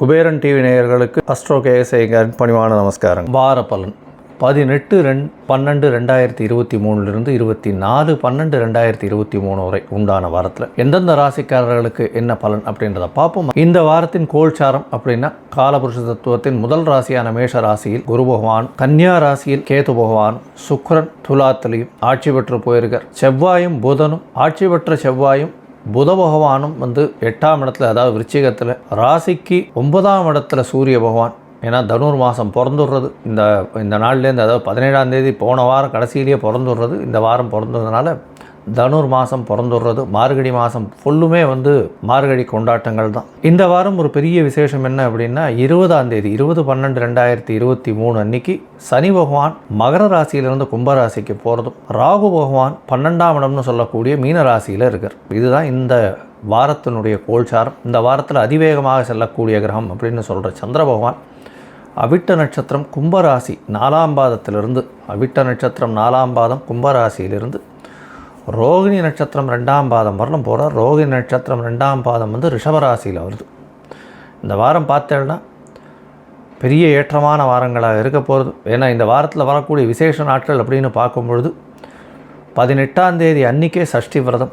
Kuberan TV நேயர்களுக்கு astro கேஎஸ்ஐகாரின் பணிவான நமஸ்காரம் வார பலன் பதினெட்டு ரெண் பன்னெண்டு ரெண்டாயிரத்தி இருபத்தி மூணுலேருந்து இருபத்தி நாலு பன்னெண்டு ரெண்டாயிரத்தி இருபத்தி மூணு வரை உண்டான வாரத்தில். எந்தெந்த ராசிக்காரர்களுக்கு என்ன பலன் அப்படின்றத பார்ப்போம். இந்த வாரத்தின் கோல்சாரம் அப்படின்னா காலபுருஷ தத்துவத்தின் முதல் ராசியான மேஷ ராசியில் குரு பகவான் கன்னியா ராசியில் கேது பகவான் சுக்ரன் துலாத்திலையும் ஆட்சி பெற்று போயிருக்கார். செவ்வாயும் புதனும் ஆட்சி பெற்ற செவ்வாயும் புத பகவானும் வந்து எட்டாம் இடத்துல அதாவது விருச்சிகத்தில் ராசிக்கு ஒன்பதாம் இடத்துல சூரிய பகவான் ஏன்னா தனுர் மாதம் பிறந்துடுறது. இந்த இந்த நாள்லேருந்து அதாவது பதினேழாம் தேதி போன வாரம் கடைசியிலேயே பிறந்துடுறது. இந்த வாரம் பிறந்ததுனால தனுர் மாதம் பிறந்துடுறது. மார்கழி மாதம் ஃபுல்லுமே வந்து மார்கழி கொண்டாட்டங்கள் தான். இந்த வாரம் ஒரு பெரிய விசேஷம் என்ன அப்படின்னா இருபதாம் தேதி இருபது பன்னெண்டு ரெண்டாயிரத்தி இருபத்தி மூணு அன்னைக்கு சனி பகவான் மகர ராசியிலிருந்து கும்பராசிக்கு போகிறதும் ராகு பகவான் பன்னெண்டாம் இடம்னு சொல்லக்கூடிய மீன ராசியில் இருக்கார். இதுதான் இந்த வாரத்தினுடைய கோல்சாரம். இந்த வாரத்தில் அதிவேகமாக செல்லக்கூடிய கிரகம் அப்படின்னு சொல்கிற சந்திர பகவான் அவிட்ட நட்சத்திரம் கும்பராசி நாலாம் பாதத்திலிருந்து அவிட்ட நட்சத்திரம் நாலாம் பாதம் கும்பராசியிலிருந்து ரோகிணி நட்சத்திரம் ரெண்டாம் பாதம் வரணும் போகிறார் ரோகிணி நட்சத்திரம் ரெண்டாம் பாதம் வந்து ரிஷபராசியில் வருது. இந்த வாரம் பார்த்தேன்னா பெரிய ஏற்றமான வாரங்களாக இருக்க போகிறது ஏன்னா இந்த வாரத்தில் வரக்கூடிய விசேஷ நாட்கள் அப்படின்னு பார்க்கும்பொழுது பதினெட்டாம் தேதி அன்னிக்கே சஷ்டி விரதம்.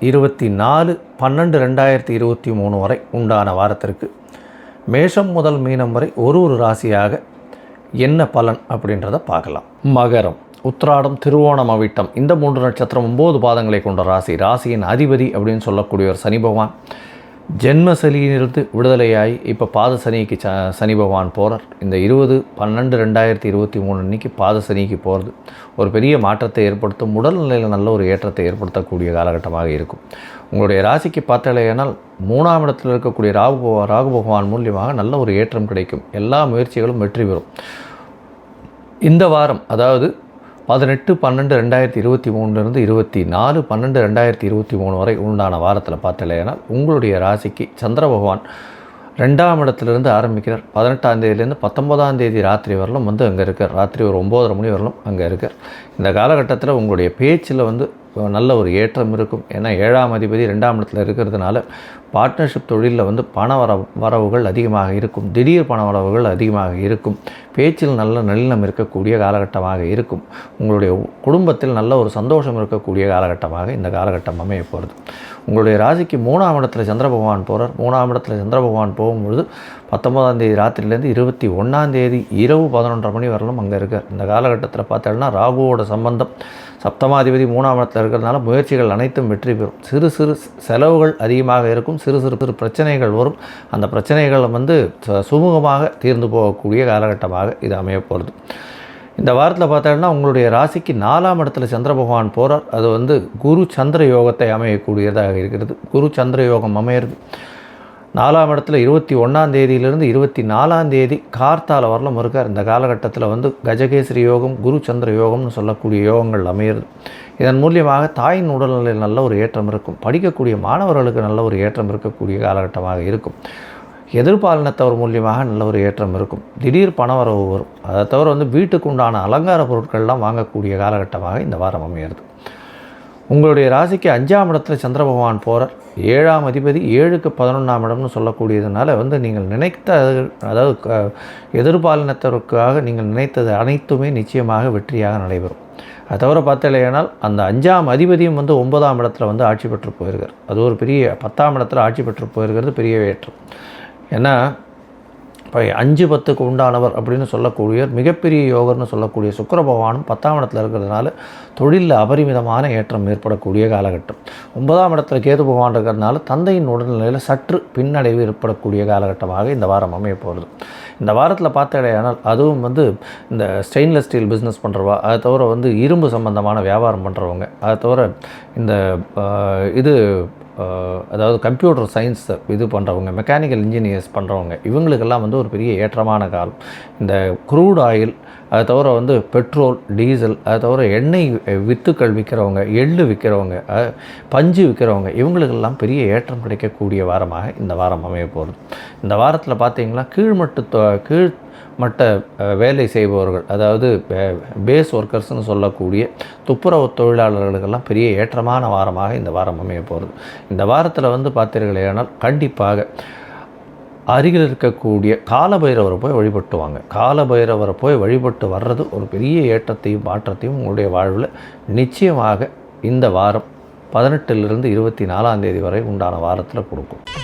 இருபத்தி நாலு பன்னெண்டு ரெண்டாயிரத்தி இருபத்தி மூணு வரை உண்டான வாரத்திற்கு மேஷம் முதல் மீனம் வரை ஒரு ஒரு ராசியாக என்ன பலன் அப்படின்றத பார்க்கலாம். மகரம் உத்ராடம் திருவோணம் அவிட்டம் இந்த மூன்று நட்சத்திரம் ஒம்பது பாதங்களை கொண்ட ராசி. ராசியின் அதிபதி அப்படின்னு சொல்லக்கூடியவர் சனி பகவான் ஜென்ம சனியிலிருந்து விடுதலையாகி இப்போ பாத சனிக்கு ச சனி பகவான் போகிறார் இந்த இருபது பன்னெண்டு ரெண்டாயிரத்தி இருபத்தி மூணு அன்றைக்கி பாத சனிக்கு போகிறது ஒரு பெரிய மாற்றத்தை ஏற்படுத்தும் உடல்நிலையில் நல்ல ஒரு ஏற்றத்தை ஏற்படுத்தக்கூடிய காலகட்டமாக இருக்கும். உங்களுடைய ராசிக்கு பார்த்தாலேயானால் மூணாம் இடத்தில் இருக்கக்கூடிய ராகு ராகு பகவான் மூலியமாக நல்ல ஒரு ஏற்றம் கிடைக்கும். எல்லா முயற்சிகளும் வெற்றி பெறும். இந்த வாரம் அதாவது பதினெட்டு பன்னெண்டு ரெண்டாயிரத்தி இருபத்தி மூணுலேருந்து இருபத்தி நாலு பன்னெண்டு ரெண்டாயிரத்தி இருபத்தி மூணு வரை உண்டான வாரத்தில் பார்த்தலையானால் உங்களுடைய ராசிக்கு சந்திர பகவான் ரெண்டாம் இடத்துலேருந்து ஆரம்பிக்கிறார். பதினெட்டாம் தேதியிலேருந்து பத்தொன்பதாம் தேதி ராத்திரி வரலும் வந்து அங்கே இருக்கார். ராத்திரி ஒரு ஒம்போதரை மணி வரலும் அங்கே இருக்கார். இந்த காலகட்டத்தில் உங்களுடைய பேச்சில் வந்து நல்ல ஒரு ஏற்றம் இருக்கும். ஏன்னா ஏழாம் அதிபதி ரெண்டாம் இடத்துல இருக்கிறதுனால பார்ட்னர்ஷிப் தொழிலில் வந்து பண வர வரவுகள் அதிகமாக இருக்கும். திடீர் பண வரவுகள் அதிகமாக இருக்கும். பேச்சில் நல்ல நல்லினம் இருக்கக்கூடிய காலகட்டமாக இருக்கும். உங்களுடைய குடும்பத்தில் நல்ல ஒரு சந்தோஷம் இருக்கக்கூடிய காலகட்டமாக இந்த காலகட்டம் அமைய போகிறது உங்களுடைய ராசிக்கு மூணாம் இடத்துல சந்திர பகவான் போகிறார் மூணாம் இடத்துல சந்திர பகவான் போகும்பொழுது பத்தொம்போதாம் தேதி ராத்திரிலேருந்து இருபத்தி ஒன்றாம் தேதி இரவு பதினொன்றரை மணி வரலும் அங்கே இருக்கார். இந்த காலகட்டத்தில் பார்த்தோம்னா ராகுவோட சம்பந்தம் சப்தமாதிபதி மூணாம் இடத்துல இருக்கிறதுனால முயற்சிகள் அனைத்தும் வெற்றி பெறும். சிறு சிறு செலவுகள் அதிகமாக இருக்கும். சிறு சிறு சிறு பிரச்சனைகள் வரும். அந்த பிரச்சனைகள் வந்து சுமூகமாக தீர்ந்து போகக்கூடிய காலகட்டமாக இது அமையப்போகிறது இந்த வாரத்தில் பார்த்தோம்னா உங்களுடைய ராசிக்கு நாலாம் இடத்துல சந்திர பகவான் போகிறார் அது வந்து குரு சந்திர யோகத்தை அமையக்கூடியதாக இருக்கிறது. குரு சந்திர யோகம் அமையிறது. நாலாம் இடத்துல இருபத்தி ஒன்றாம் தேதியிலிருந்து இருபத்தி நாலாம் தேதி கார்த்தால வரலும் இருக்கார். இந்த காலகட்டத்தில் வந்து கஜகேசரி யோகம் குரு சந்திர யோகம்னு சொல்லக்கூடிய யோகங்கள் அமையிறது. இதன் மூலியமாக தாயின் உடல்நிலையில் நல்ல ஒரு ஏற்றம் இருக்கும். படிக்கக்கூடிய மாணவர்களுக்கு நல்ல ஒரு ஏற்றம் இருக்கக்கூடிய காலகட்டமாக இருக்கும். எதிர்பாலினத்தவர் மூலியமாக நல்ல ஒரு ஏற்றம் இருக்கும். திடீர் பணவரவு வரும். அதை தவிர வந்து வீட்டுக்கு உண்டான அலங்கார பொருட்கள்லாம் வாங்கக்கூடிய காலகட்டமாக இந்த வாரம் அமையிறது உங்களுடைய ராசிக்கு அஞ்சாம் இடத்துல சந்திர பகவான் போகிறார் ஏழாம் அதிபதி ஏழுக்கு பதினொன்றாம் இடம்னு சொல்லக்கூடியதுனால வந்து நீங்கள் நினைத்த அதாவது எதிர்பாலினத்திற்காக நீங்கள் நினைத்தது அனைத்துமே நிச்சயமாக வெற்றியாக நடைபெறும். அது தவிர பார்த்தலையானால் அந்த அஞ்சாம் அதிபதியும் வந்து ஒன்பதாம் இடத்துல வந்து ஆட்சி பெற்று போயிருக்கார். அது ஒரு பெரிய பத்தாம் இடத்துல ஆட்சி பெற்று போயிருக்கிறது பெரிய ஏற்றம். ஏன்னா இப்போ அஞ்சு பத்துக்கு உண்டானவர் அப்படின்னு சொல்லக்கூடிய மிகப்பெரிய யோகர்னு சொல்லக்கூடிய சுக்கர பகவானும் பத்தாம் இடத்துல இருக்கிறதுனால தொழிலில் அபரிமிதமான ஏற்றம் ஏற்படக்கூடிய காலகட்டம். ஒன்பதாம் இடத்துல கேது பகவான் இருக்கிறதுனால தந்தையின் உடல்நிலையில் சற்று பின்னடைவு ஏற்படக்கூடிய காலகட்டமாக இந்த வாரம் அமைய போகிறது இந்த வாரத்தில் பார்த்தடையானால் அதுவும் வந்து இந்த ஸ்டெயின்லெஸ் ஸ்டீல் பிஸ்னஸ் பண்ணுறவா அதை தவிர வந்து இரும்பு சம்பந்தமான வியாபாரம் பண்ணுறவங்க அதை தவிர இந்த இது அதாவது கம்ப்யூட்டர் சயின்ஸ் இது பண்ணுறவங்க மெக்கானிக்கல் இன்ஜினியர்ஸ் பண்ணுறவங்க இவங்களுக்கெல்லாம் வந்து ஒரு பெரிய ஏற்றமான காலம். இந்த க்ரூட் ஆயில் அதை தவிர வந்து பெட்ரோல் டீசல் அதை தவிர எண்ணெய் வித்துக்கள் விற்கிறவங்க எள்ளு விற்கிறவங்க பஞ்சு விற்கிறவங்க இவங்களுக்கெல்லாம் பெரிய ஏற்றம் கிடைக்கக்கூடிய வாரமாக இந்த வாரம் அமைய போகிறது இந்த வாரத்தில் பார்த்தீங்கன்னா கீழ்மட்டு தொ- கீழ் மற்ற வேலை செய்பவர்கள் அதாவது பேஸ் ஒர்க்கர்ஸ்னு சொல்லக்கூடிய துப்புரவு தொழிலாளர்களுக்கெல்லாம் பெரிய ஏற்றமான வாரமாக இந்த வாரம் அமைய போகிறது இந்த வாரத்தில் வந்து பார்த்தீர்களேனால் கண்டிப்பாக அருகில் இருக்கக்கூடிய காலபைரவரை போய் வழிபட்டு வாங்க காலபைரவரை போய் வழிபட்டு வர்றது ஒரு பெரிய ஏற்றத்தையும் மாற்றத்தையும் உங்களுடைய வாழ்வில் நிச்சயமாக இந்த வாரம் பதினெட்டிலிருந்து இருபத்தி நாலாம் தேதி வரை உண்டான வாரத்தில் கொடுக்கும்.